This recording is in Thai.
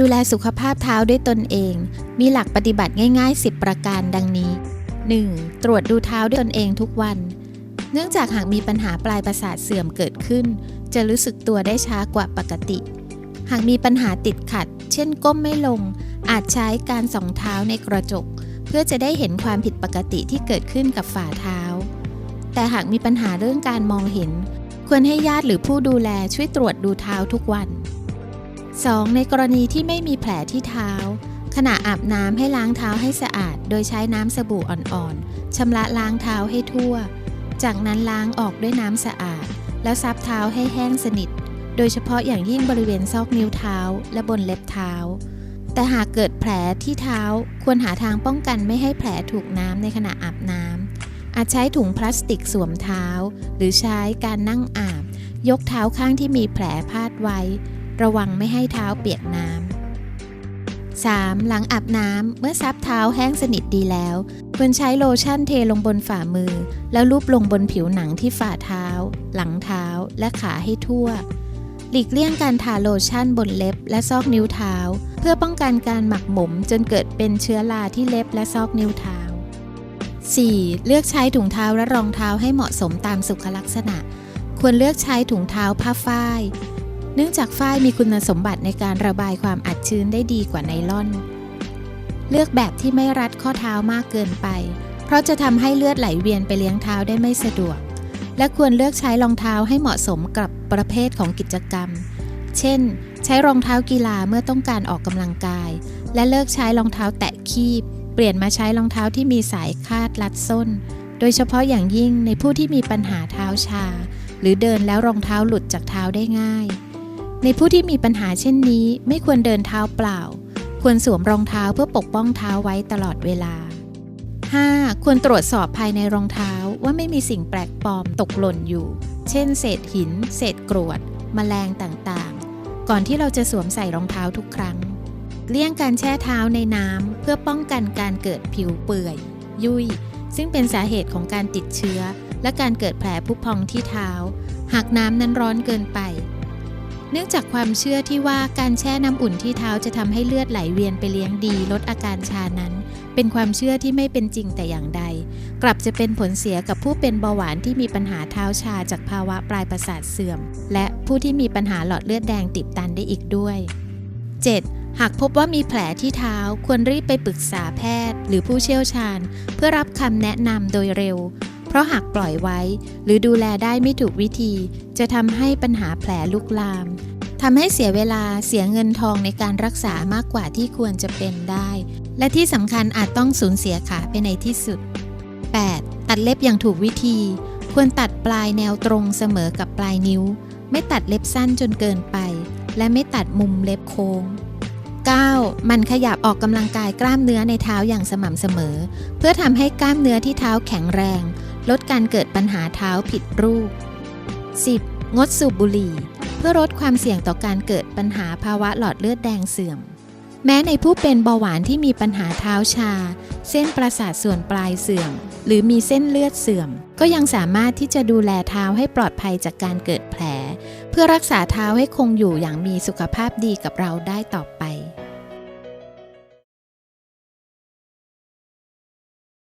ดูแลสุขภาพเท้าด้วยตนเอง มีหลักปฏิบัติง่าย ๆ 10 ประการดังนี้ 1. ตรวจดูเท้าด้วยตนเองทุกวัน เนื่องจากหากมีปัญหาปลายประสาทเสื่อมเกิดขึ้น จะรู้สึกตัวได้ช้ากว่าปกติ หากมีปัญหาติดขัด เช่นก้มไม่ลง อาจใช้การส่องเท้าในกระจก เพื่อจะได้เห็นความผิดปกติที่เกิดขึ้นกับฝ่าเท้า แต่หากมีปัญหาเรื่องการมองเห็น ควรให้ญาติหรือผู้ดูแลช่วยตรวจดูเท้าทุกวัน 2. ในกรณีที่ไม่มีแผลที่เท้า ขณะอาบน้ำให้ล้างเท้าให้สะอาด โดยใช้น้ำสบู่อ่อนๆชำระล้างเท้าให้ทั่ว จากนั้นล้างออกด้วยน้ำสะอาด แล้วซับเท้าให้แห้งสนิท โดยเฉพาะอย่างยิ่งบริเวณซอกนิ้วเท้า และบนเล็บเท้า แต่หากเกิดแผลที่เท้าควรหาทางป้องกันไม่ให้แผลถูกน้ำในขณะอาบน้ำอาจใช้ถุงพลาสติกสวมเท้า หรือใช้การนั่งอาบ ยกเท้าข้างที่มีแผลพาดไว้ ระวังไม่ให้เท้าเปียกน้ำ 3. หลังอาบน้ำ เมื่อซับเท้าแห้งสนิทดีแล้ว ควรใช้โลชั่นเทลงบนฝ่ามือ แล้วลูบลงบนผิวหนังที่ฝ่าเท้า หลังเท้าและขาให้ทั่ว หลีกเลี่ยงการทาโลชั่นบนเล็บและซอกนิ้วเท้า เพื่อป้องกันการหมักหมมจนเกิดเป็นเชื้อราที่เล็บและซอกนิ้วเท้า 4. เลือกใช้ถุงเท้าและรองเท้าให้เหมาะสมตามสุขลักษณะ ควรเลือกใช้ถุงเท้าผ้าฝ้าย เนื่องจากฝ้ายมีคุณสมบัติในการระบายความอัดชื้นได้ดีกว่าไนล่อน เลือกแบบที่ไม่รัดข้อเท้ามากเกินไป เพราะจะทำให้เลือดไหลเวียนไปเลี้ยงเท้าได้ไม่สะดวก และควรเลือกใช้รองเท้าให้เหมาะสมกับประเภทของกิจกรรม เช่น ใช้รองเท้ากีฬาเมื่อต้องการออกกำลังกาย และเลิกใช้รองเท้าแตะคีบ เปลี่ยนมาใช้รองเท้าที่มีสายคาดรัดส้น โดยเฉพาะอย่างยิ่งในผู้ที่มีปัญหาเท้าชา หรือเดินแล้วรองเท้าหลุดจากเท้าได้ง่าย ในผู้ที่มีปัญหาเช่นนี้ไม่ควรเดินเท้าเปล่า ควรสวมรองเท้าเพื่อปกป้องเท้าไว้ตลอดเวลา 5. ควรตรวจสอบภายในรองเท้าว่าไม่มีสิ่งแปลกปลอมตกหล่นอยู่ เช่น เศษหิน เศษกรวดแมลงต่างๆ ก่อนที่เราจะสวมใส่รองเท้าทุกครั้ง เลี่ยงการแช่เท้าในน้ำเพื่อป้องกันการเกิดผิวเปื่อย ยุ่ย ซึ่งเป็นสาเหตุของการติดเชื้อ และการเกิดแผลผุพองที่เท้า หากน้ำนั้นร้อนเกินไป เนื่องจากความเชื่อที่ว่าการแช่น้ำอุ่นที่เท้าจะทำให้เลือดไหลเวียนไปเลี้ยงดีลดอาการชานั้น เป็นความเชื่อที่ไม่เป็นจริงแต่อย่างใด กลับจะเป็นผลเสียกับผู้เป็นเบาหวานที่มีปัญหาเท้าชาจากภาวะปลายประสาทเสื่อม และผู้ที่มีปัญหาหลอดเลือดแดงติดตันได้อีกด้วย 7. หากพบว่ามีแผลที่เท้าควรรีบไปปรึกษาแพทย์ หรือผู้เชี่ยวชาญ เพื่อรับคำแนะนำโดยเร็ว ราะหากปล่อยไว้ หรือดูแลได้ไม่ถูกวิธี จะทำให้ปัญหาแผลลุกลามทำให้เสียเวลาเสียเงินทองในการรักษามากกว่าที่ควรจะเป็นได้ และที่สำคัญอาจต้องสูญเสียขาไปในที่สุด 8. ตัดเล็บอย่างถูกวิธี ควรตัดปลายแนวตรงเสมอกับปลายนิ้ว ไม่ตัดเล็บสั้นจนเกินไป และไม่ตัดมุมเล็บโค้ง 9. มันขยับออกกำลังกายกล้ามเนื้อในเท้าอย่างสม่ำเสมอ เพื่อทำให้กล้ามเนื้อที่เท้าแข็งแรง ลดการเกิดปัญหาเท้าผิดรูป 10. งดสูบบุหรี่ เพื่อลดความเสี่ยงต่อการเกิดปัญหาภาวะหลอดเลือดแดงเสื่อม แม้ในผู้เป็นเบาหวานที่มีปัญหาเท้าชา เส้นประสาทส่วนปลายเสื่อม หรือมีเส้นเลือดเสื่อม ก็ยังสามารถที่จะดูแลเท้าให้ปลอดภัยจากการเกิดแผล เพื่อรักษาเท้าให้คงอยู่อย่างมีสุขภาพดีกับเราได้ต่อไป